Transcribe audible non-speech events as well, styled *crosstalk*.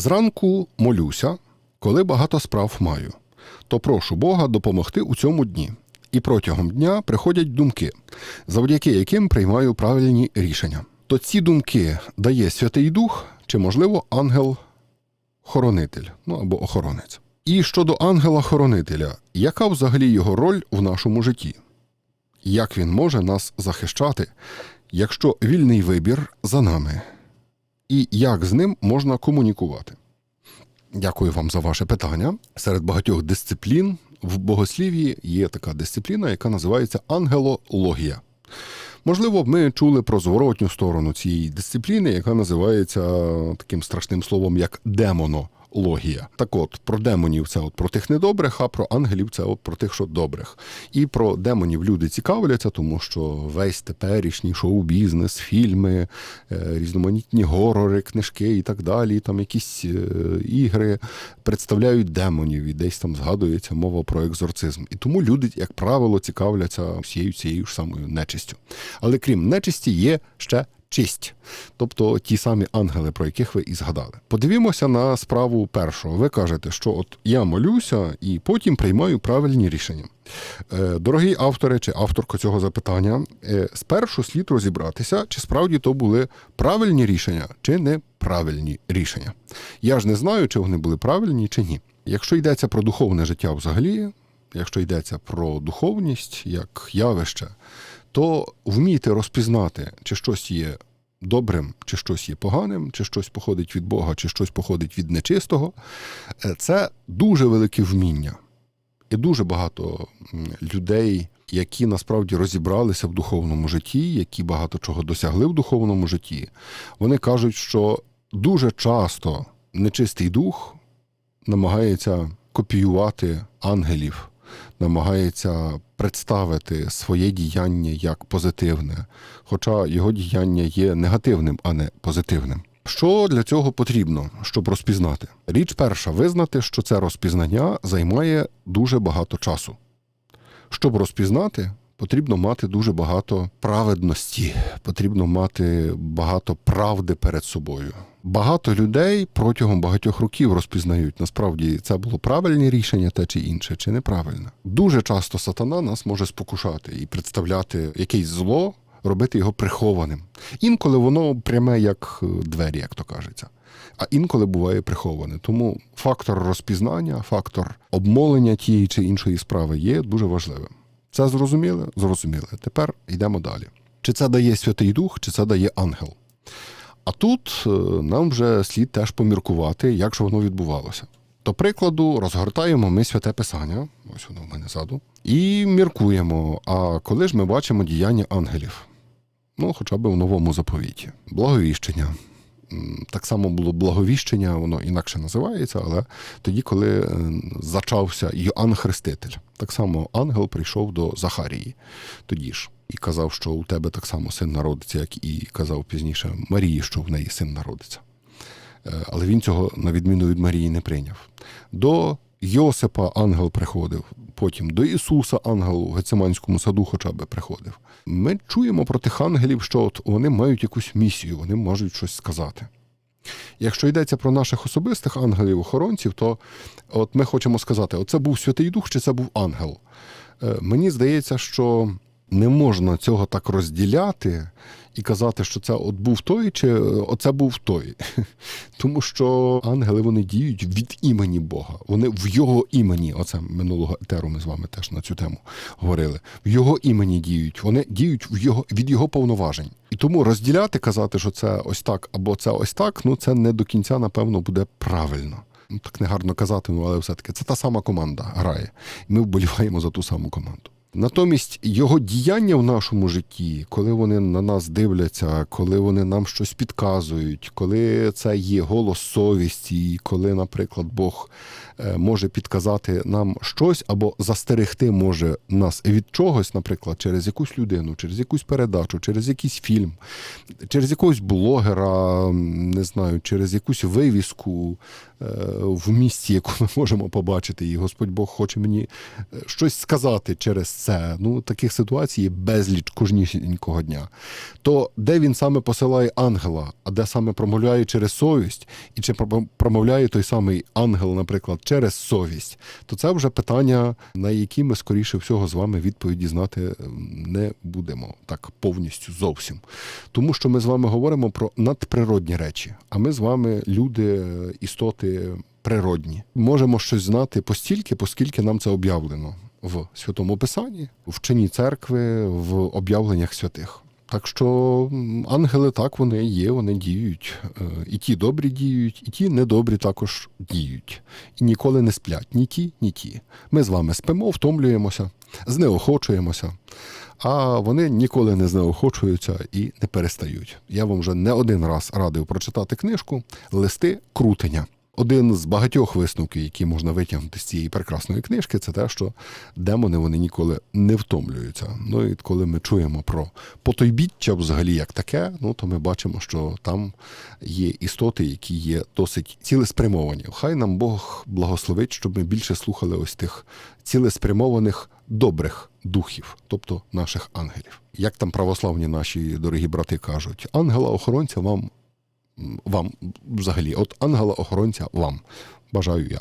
Зранку молюся, коли багато справ маю, то прошу Бога допомогти у цьому дні. І протягом дня приходять думки, завдяки яким приймаю правильні рішення. То ці думки дає Святий Дух чи, можливо, ангел-хоронитель, ну або охоронець. І щодо ангела-хоронителя, яка взагалі його роль в нашому житті? Як він може нас захищати, якщо вільний вибір за нами? І як з ним можна комунікувати? Дякую вам за ваше питання. Серед багатьох дисциплін в богослів'ї є така дисципліна, яка називається ангелологія. Можливо, ми чули про зворотню сторону цієї дисципліни, яка називається таким страшним словом, як демонологія. Так от, про демонів це от про тих недобрих, а про ангелів це от про тих, що добрих. І про демонів люди цікавляться, тому що весь теперішній шоу-бізнес, фільми, е, різноманітні горори, книжки і так далі, там якісь е, ігри представляють демонів, і десь там згадується мова про екзорцизм. І тому люди, як правило, цікавляться всією цією ж самою нечистю. Але крім нечисті, є ще чисть, тобто ті самі ангели, про яких ви і згадали. Подивімося на справу першого. Ви кажете, що от я молюся і потім приймаю правильні рішення. Е, Дорогі автори чи авторка цього запитання, е, спершу слід розібратися, чи справді то були правильні рішення, чи неправильні рішення. Я ж не знаю, чи вони були правильні, чи ні. Якщо йдеться про духовне життя взагалі, якщо йдеться про духовність як явище, то вміти розпізнати, чи щось є добрим, чи щось є поганим, чи щось походить від Бога, чи щось походить від нечистого, е, це дуже велике вміння. І дуже багато людей, які насправді розібралися в духовному житті, які багато чого досягли в духовному житті, вони кажуть, що дуже часто нечистий дух намагається копіювати ангелів, намагається представити своє діяння як позитивне, хоча його діяння є негативним, а не позитивним. Що для цього потрібно, щоб розпізнати? Річ перша визнати, що це розпізнання займає дуже багато часу. Щоб розпізнати, потрібно мати дуже багато праведності, потрібно мати багато правди перед собою. Багато людей протягом багатьох років розпізнають, насправді це було правильне рішення, те чи інше, чи неправильне. Дуже часто сатана нас може спокушати і представляти якесь зло, робити його прихованим. Інколи воно пряме, як е, двері, як то кажеться. А інколи буває приховане. Тому фактор розпізнання, фактор обмолення тієї чи іншої справи є дуже важливим. Це зрозуміли? Зрозуміли. Тепер йдемо далі. Чи це дає Святий Дух, чи це дає ангел? А тут е, нам вже слід теж поміркувати, як же воно відбувалося. До прикладу, розгортаємо ми святе Писання, ось воно в мене ззаду, і міркуємо. А коли ж ми бачимо діяння ангелів? Ну, хоча б в новому заповіті. Благовіщення. Так само було благовіщення, воно інакше називається, але тоді, коли е, зачався Йоанн Хреститель, так само ангел прийшов до Захарії тоді ж і казав, що у тебе так само син народиться, як і казав пізніше Марії, що в неї син народиться. Е, Але він цього, на відміну від Марії, не прийняв. До Йосипа ангел приходив, потім до Ісуса ангел у Гециманському саду хоча б приходив. Ми чуємо про тих ангелів, що от вони мають якусь місію, вони можуть щось сказати. Якщо йдеться про наших особистих ангелів-охоронців, то от ми хочемо сказати, оце був Святий Дух чи це був ангел. Е, Мені здається, що не можна цього так розділяти і казати, що це от був той, чи е, оце був той. *laughs* Тому що ангели вони діють від імені Бога. Вони в його імені, оце минулого етеру ми з вами теж на цю тему говорили. В його імені діють, вони діють в його, від його повноважень. І тому розділяти, казати, що це ось так або це ось так, ну це не до кінця, напевно, буде правильно. Ну, так негарно казати, але все-таки це та сама команда грає. І ми вболіваємо за ту саму команду. Натомість його діяння в нашому житті, коли вони на нас дивляться, коли вони нам щось підказують, коли це є голос совісті, коли, наприклад, Бог е, може підказати нам щось або застерегти може нас від чогось, наприклад, через якусь людину, через якусь передачу, через якийсь фільм, через якогось блогера, не знаю, через якусь вивіску, е, в місці, яку ми можемо побачити, і Господь Бог хоче мені е, щось сказати через це. Ну, таких ситуацій безліч кожнісінького дня. То де він саме посилає ангела, а де саме промовляє через совість, і чи про- промовляє той самий ангел, наприклад, через совість, то це вже питання, на які ми скоріше всього з вами відповіді знати не будемо так повністю зовсім. Тому що ми з вами говоримо про надприродні речі, а ми з вами люди, істоти природні. Можемо щось знати постільки, поскільки нам це об'явлено в святому писанні, в вченні церкви, в об'явленнях святих. Так що ангели так вони є, вони діють. Е, І ті добрі діють, і ті недобрі також діють. І ніколи не сплять ні ті, ні ті. Ми з вами спимо, втомлюємося, знеохочуємося, а вони ніколи не знеохочуються і не перестають. Я вам вже не один раз радив прочитати книжку Листи крутення. Один з багатьох висновків, які можна витягнути з цієї прекрасної книжки, це те, що демони вони ніколи не втомлюються. Ну і коли ми чуємо про потойбіття взагалі як таке, ну то ми бачимо, що там є істоти, які є досить цілеспрямовані. Хай нам Бог благословить, щоб ми більше слухали ось тих цілеспрямованих добрих духів, тобто наших ангелів. Як там православні наші дорогі брати кажуть, ангела-охоронця вам вам взагалі, от ангела-охоронця вам. Бажаю я.